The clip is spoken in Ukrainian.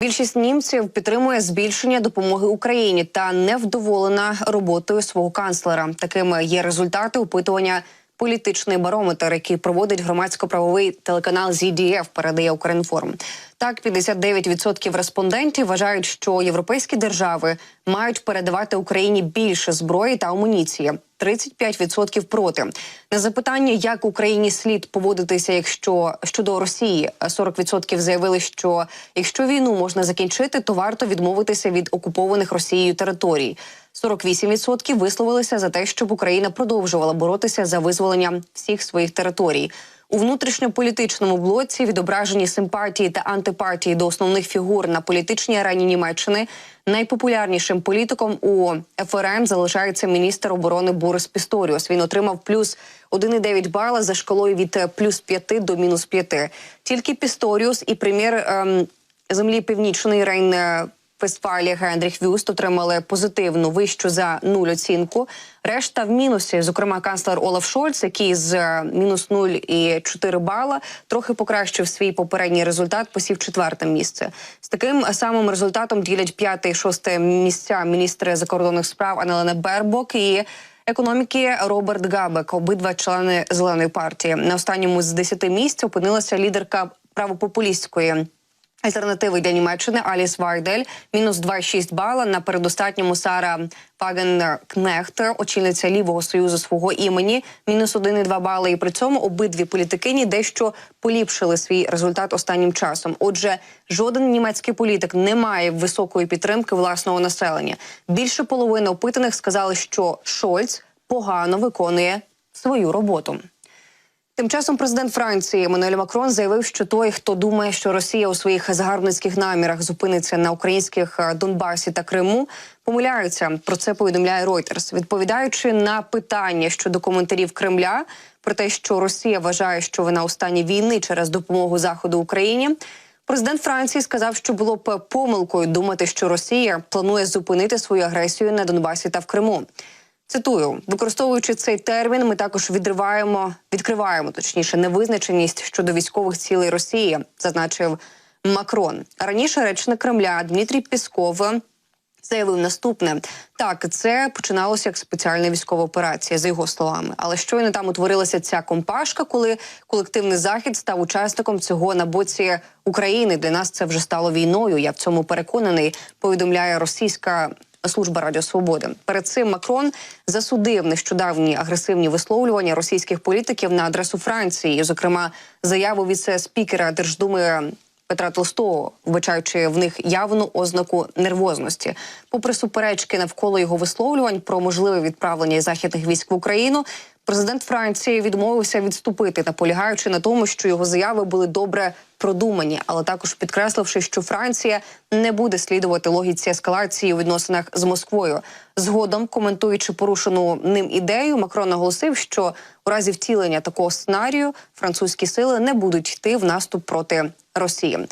Більшість німців підтримує збільшення допомоги Україні та невдоволена роботою свого канцлера. Такими є результати опитування. Політичний барометр, який проводить громадсько-правовий телеканал ZDF, передає Укрінформ. Так, 59% респондентів вважають, що європейські держави мають передавати Україні більше зброї та амуніції. 35% проти. На запитання, як Україні слід поводитися, якщо щодо Росії 40% заявили, що якщо війну можна закінчити, то варто відмовитися від окупованих Росією територій. 48% висловилися за те, щоб Україна продовжувала боротися за визволення всіх своїх територій. У внутрішньополітичному блоці відображені симпатії та антипатії до основних фігур на політичній арені Німеччини. Найпопулярнішим політиком у ФРН залишається міністр оборони Борис Пісторіус. Він отримав плюс 1,9 бала за шкалою від е, плюс 5 до мінус 5. Тільки Пісторіус і прем'єр ем, землі Північної Рейн Вестфалія Генріх Вюст отримали позитивну вищу за нуль оцінку. Решта в мінусі, зокрема, канцлер Олаф Шольц, який з е, мінус 0 і 4 бала трохи покращив свій попередній результат, посів четверте місце. З таким самим результатом ділять п'яте і шосте місця міністри закордонних справ Анелена Бербок і. Економіки Роберт Габек, обидва члени зеленої партії. На останньому з 10 місць опинилася лідерка правопопулістської Альтернативи для Німеччини Аліс Вайдель мінус 2,6 бала. На передостатньому Сара Фагенкнехт, очільниця лівого союзу свого імені, мінус 1,2 бали. І при цьому обидві політикині дещо поліпшили свій результат останнім часом. Отже, жоден німецький політик не має високої підтримки власного населення. Більше половини опитаних сказали, що Шольц погано виконує свою роботу. Тим часом президент Франції Еммануель Макрон заявив, що той, хто думає, що Росія у своїх загарбницьких намірах зупиниться на українських е, Донбасі та Криму, помиляється. Про це повідомляє Reuters. Відповідаючи на питання щодо коментарів Кремля про те, що Росія вважає, що вона у стані війни через допомогу Заходу Україні. Президент Франції сказав, що було б помилкою думати, що Росія планує зупинити свою агресію на Донбасі та в Криму. Цитую, використовуючи цей термін, ми також відриваємо, відкриваємо точніше невизначеність щодо військових цілей Росії, зазначив Макрон. Раніше речник Кремля Дмитрій Пісков заявив наступне: так, це починалося як спеціальна військова операція, за його словами. Але щойно там утворилася ця компашка, коли колективний захід став учасником цього на боці України. Для нас це вже стало війною. Я в цьому переконаний. Повідомляє російська служба Радіо Свободи. Перед цим Макрон засудив нещодавні агресивні висловлювання російських політиків на адресу Франції, зокрема заяву віце-спікера Держдуми. Петра Толстого, вбачаючи в них явну ознаку нервозності, попри суперечки навколо його висловлювань про можливе відправлення західних військ в Україну, президент Франції відмовився відступити, наполягаючи на тому, що його заяви були добре продумані, але також підкресливши, що Франція не буде слідувати логіці ескалації у відносинах з Москвою. Згодом, коментуючи порушену ним ідею, Макрон наголосив, що у разі втілення такого сценарію французькі сили не будуть йти в наступ проти Росії.